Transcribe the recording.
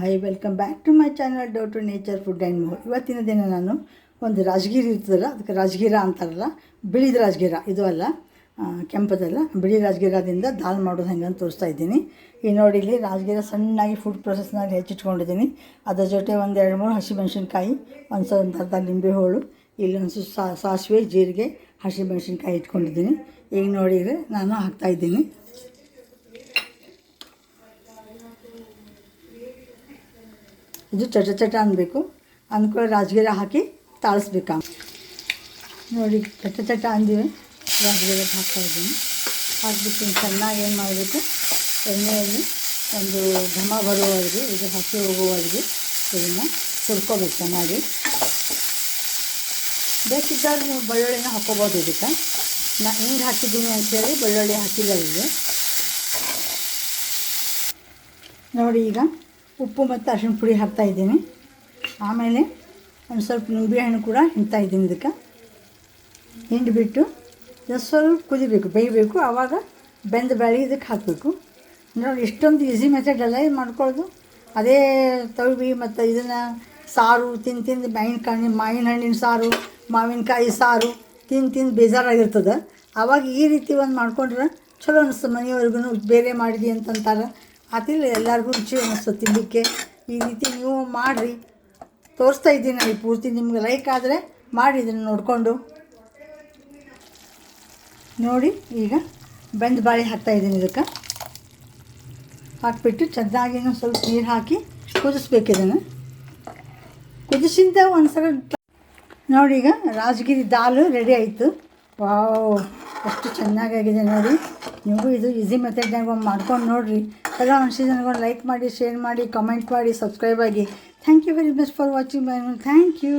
Hi welcome back to my channel dough to nature food and more ಇವತ್ತಿನ ದಿನ ನಾನು ಒಂದು ರಾಜಗಿರಿ ಇರ್ತದಲ್ಲ, ಅದಕ್ಕೆ ರಾಜಗಿರ ಅಂತಾರಲ್ಲ, ಬಿಳಿದ ರಾಜಗಿರ, ಇದು ಅಲ್ಲ ಕೆಂಪದಲ್ಲ. ಬಿಳಿ ರಾಜಗಿರದಿಂದ ದಾಲ್ ಮಾಡೋದು ಹೆಂಗೆ ಅಂತ ತೋರಿಸ್ತಾ ಇದ್ದೀನಿ. ಈ ನೋಡಿ ಇಲ್ಲಿ ರಾಜಗಿರ ಸಣ್ಣಾಗಿ ಫುಡ್ ಪ್ರೊಸೆಸ್ನಲ್ಲಿ ಹೆಚ್ಚಿಟ್ಕೊಂಡಿದ್ದೀನಿ. ಅದರ ಜೊತೆ ಒಂದು ಎರಡು ಮೂರು ಹಸಿಮೆಣ್ಸಿನ್ಕಾಯಿ, ಒಂದು ಸ್ವಲ್ಪ ಅರ್ಧ ಲಿಂಬೆ ಹೋಳು, ಇಲ್ಲಿ ಒಂದು ಸಾ- ಸಾಸಿವೆ, ಜೀರಿಗೆ, ಹಸಿಮೆಣ್ಸಿನ್ಕಾಯಿ ಇಟ್ಕೊಂಡಿದ್ದೀನಿ. ಈಗ ನೋಡಿದರೆ ನಾನು ಹಾಕ್ತಾಯಿದ್ದೀನಿ ಇದು ಚಟ ಚಟ ಅನ್ನಬೇಕು ಅಂದ್ಕೊಳ್ಳಿ ರಾಜಗಿರ ಹಾಕಿ ತಾಳಿಸ್ಬೇಕಾ? ನೋಡಿ, ಚಟ ಚಟ ಅಂದಿವೆ. ರಾಜಗಿರ ಹಾಕ್ತಾ ಇದ್ದೀನಿ. ಹಾಕ್ಬಿಟ್ಟು ಚೆನ್ನಾಗಿ ಏನು ಮಾಡಬೇಕು? ಎಣ್ಣೆಯಲ್ಲಿ ಒಂದು ಘಮ ಬರುವವರೆಗೆ ಇದು ಹಸಿ ಹೋಗುವವರೆಗೆ ಇದನ್ನು ಹುರ್ಕೋಬೇಕು ಚೆನ್ನಾಗಿ. ಬೇಕಿದ್ದಾಗ ನೀವು ಬೆಳ್ಳುಳ್ಳಿನ ಹಾಕ್ಕೋಬೋದು ಇದಕ್ಕೆ. ನಾ ಹಿಂಗೆ ಹಾಕಿದ್ದೀನಿ ಅಂಥೇಳಿ ಬೆಳ್ಳುಳ್ಳಿ ಹಾಕಿಲ್ಲ ನೋಡಿ ಈಗ. ಉಪ್ಪು ಮತ್ತು ಅರಿಶಿಣ ಪುಡಿ ಹಾಕ್ತಾ ಇದ್ದೀನಿ. ಆಮೇಲೆ ಒಂದು ಸ್ವಲ್ಪ ನಿಂಬೆಹಣ್ಣು ಕೂಡ ಹಿಂಡ್ತಾ ಇದ್ದೀನಿ ಇದಕ್ಕೆ. ಹಿಂಡಿಬಿಟ್ಟು ಸ್ವಲ್ಪ ಕುದಿಬೇಕು, ಬೇಯಬೇಕು. ಆವಾಗ ಬೆಂದ ಬ್ಯಾಳಿ ಇದಕ್ಕೆ ಹಾಕಬೇಕು. ನೋಡಿ ಇಷ್ಟೊಂದು ಈಸಿ ಮೆಥಡ್ ಅಲ್ಲ ಇದು ಮಾಡ್ಕೊಳ್ಳೋದು. ಅದೇ ತವಿ ಮತ್ತು ಇದನ್ನು ಸಾರು, ತಿಂದು ತಿಂದು ಮಾವಿನಕಾಯಿ ಮಾವಿನ ಹಣ್ಣಿನ ಸಾರು, ಮಾವಿನಕಾಯಿ ಸಾರು, ತಿಂದು ತಿಂದು ಬೇಜಾರಾಗಿರ್ತದೆ. ಆವಾಗ ಈ ರೀತಿ ಒಂದು ಮಾಡ್ಕೊಂಡ್ರೆ ಚಲೋ ಅನಿಸ್ತದೆ ಮನೆಯವ್ರಿಗೂ. ಬೇರೆ ಮಾಡಿದಿ ಅಂತಂತಾರೆ. ಅದಿಲ್ಲ, ಎಲ್ಲರಿಗೂ ರುಚಿ ಅನ್ನಿಸ್ತು ತಿನ್ನಲಿಕ್ಕೆ ಈ ರೀತಿ ನೀವು ಮಾಡಿರಿ. ತೋರಿಸ್ತಾ ಇದ್ದೀನಿ ಅಲ್ಲಿ ಪೂರ್ತಿ, ನಿಮ್ಗೆ ಲೈಕ್ ಆದರೆ ಮಾಡಿ ಇದನ್ನು ನೋಡಿಕೊಂಡು. ನೋಡಿ, ಈಗ ಬೆಂದ ಬಾಳೆ ಹಾಕ್ತಾಯಿದ್ದೀನಿ ಇದಕ್ಕೆ. ಹಾಕಿಬಿಟ್ಟು ಚೆನ್ನಾಗಿ ಇನ್ನೊಂದ್ ಸ್ವಲ್ಪ ನೀರು ಹಾಕಿ ಕುದಿಸ್ಬೇಕು ಇದನ್ನು. ಒಂದು ಸಲ ನೋಡಿ ಈಗ ರಾಜಗಿರಿ ದಾಲು ರೆಡಿ ಆಯಿತು. ವಾವ್. ಎಷ್ಟು ಚೆನ್ನಾಗಾಗಿದೆ ನೋಡಿ. ನೀವು ಇದು ಈಸಿ ಮೆಥಡ್ನಾಗ ಒಂದು ಮಾಡ್ಕೊಂಡು ನೋಡಿರಿ. ಎಲ್ಲ ಅನಿಸಿದ ನನಗೊಂದು ಲೈಕ್ ಮಾಡಿ ಶೇರ್ ಮಾಡಿ ಕಮೆಂಟ್ ಮಾಡಿ ಸಬ್ಸ್ಕ್ರೈಬ್ ಆಗಿ. Thank you very much for watching my thank you